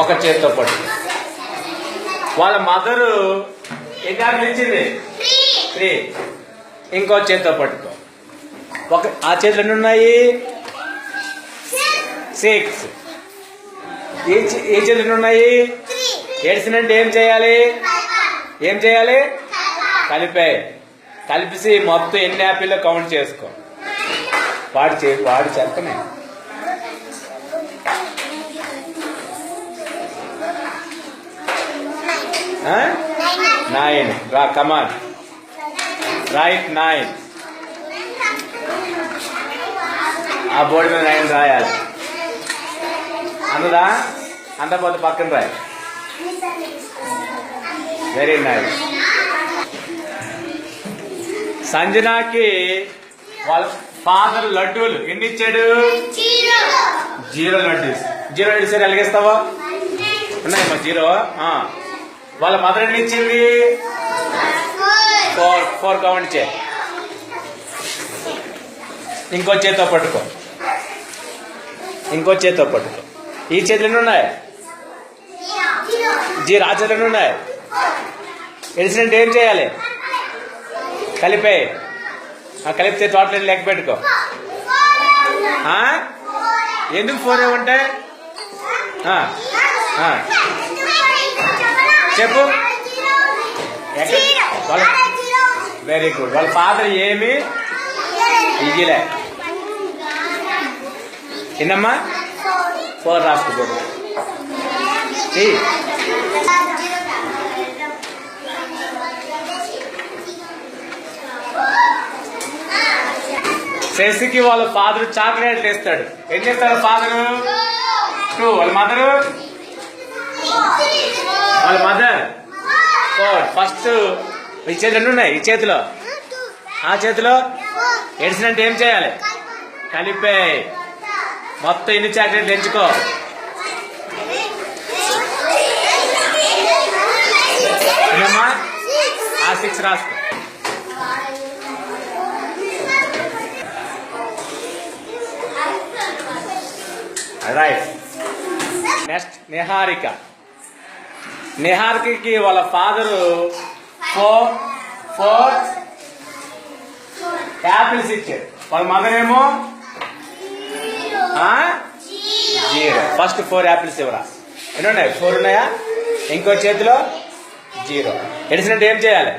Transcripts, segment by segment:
ఒక చేతితో పట్టుకో వాళ్ళ మదరు ఎన్ని ఇచ్చింది త్రీ. ఇంకో చేతితో పట్టుకో ఒక ఆ చేతులు ఎన్ని ఉన్నాయి? సిక్స్. ఏ చేతులు ఎన్ని ఉన్నాయి? ఏడ్చినంటే ఏం చేయాలి? ఏం చేయాలి? కలిపే. కలిపేసి మొత్తం ఎన్ని యాపిల్లో కౌంట్ చేసుకో? వాడు చే వాడు చెప్పనే నైన్ రా కమాన్ రైట్ నైన్ ఆ బోర్డు మీద నైన్ రాయాలి. అందదా అందపోతే పక్కన రాయి. వెరీ నైస్ సంజనాకి వాళ్ళ ఫాదర్ లడ్డూలు ఎన్ని ఇచ్చాడు? జీరో. లడ్డూస్ జీరో లడ్డూస్ ఎలాగేస్తావా? ఉన్నాయమ్మా జీరో. ఆ. వాళ్ళ మదర్ ఎన్ని ఇచ్చింది? ఫోర్ ఫోర్ కౌంట్ చే ఇంకో చేత్తో పట్టుకో. ఇంకో చేత్తో పట్టుకో. ఈ చేతులు ఎన్ని ఉన్నాయి? జీరో ఆ చేతులు ఎన్ని ఉన్నాయి? తెలిసినట్టు ఏం చేయాలి? కలిపే ఆ కలిపితే తోటలు లెక్క పెట్టుకో? ఎందుకు ఫోర్ ఆ. చెప్పు. వెరీ గుడ్ వాళ్ళ ఫాదర్ ఏమి? ఇయ్యలే. చిన్నమ్మా? ఫోర్ రాసుకో ఈ. శశికి వాళ్ళ ఫాదర్ చాక్లెట్లు ఇస్తాడు ఏం చేస్తాడు ఫాదరు టూ వాళ్ళ మదరు వాళ్ళ మదర్. ఫోర్ ఫస్ట్ ఈ చేతులు ఎన్ని ఉన్నాయి? ఈ చేతిలో. ఆ చేతిలో ఎడిసినంటే ఏం చేయాలి? కలిపే. మొత్తం ఎన్ని చాక్లెట్లు ఎంచుకో? ఆ సిక్స్ రాసుకో. రైట్ నెక్స్ట్ నిహారిక నిహార్కి వాళ్ళ ఫాదరు ఫోర్ ఫోర్ యాపిల్స్ ఇచ్చారు. వాళ్ళ మదర్ ఏమో? జీరో. ఫస్ట్ ఫోర్ యాపిల్స్ ఇవ్వరా. ఎన్ని ఉన్నాయి ఫోర్ ఉన్నాయా? ఇంకో చేతిలో? జీరో. ఎడిసినట్టు ఏం చేయాలి?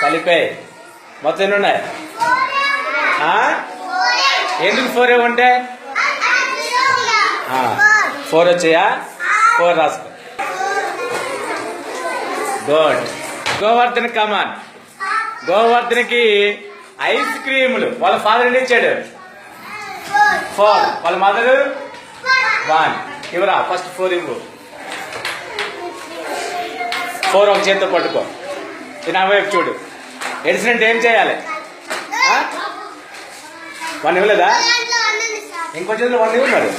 కలిపాయి. మొత్తం ఎన్ని ఉన్నాయి ఎందుకు ఫోర్ ఉంటాయి ఫోర్ వచ్చాయా? ఫోర్ రాసుకో. గుడ్ గోవర్ధన్ కమాన్ గోవర్ధన్కి ఐస్ క్రీములు. వాళ్ళ ఫాదర్ ఎన్ని ఇచ్చాడు ఫోర్ వాళ్ళ మదర్ వన్ ఇవరా ఫస్ట్ ఫోర్ ఇవ్వు. ఫోర్ ఒక చేత్తో పట్టుకో. ఇది నా వైపు చూడు. ఎడిసినట్టు ఏం చేయాలి? వన్ ఇవ్వలేదా? ఇంకొంచెం వన్ ఇవ్వన్నాడు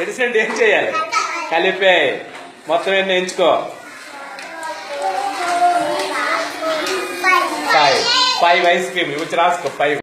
ఎడిసినట్టు ఏం చేయాలి? కలిపే మొత్తం ఎన్ని ఎంచుకో? ఫైవ్ ఫైవ్ ఐస్ క్రీమ్ ఇవి రాసుకో ఫైవ్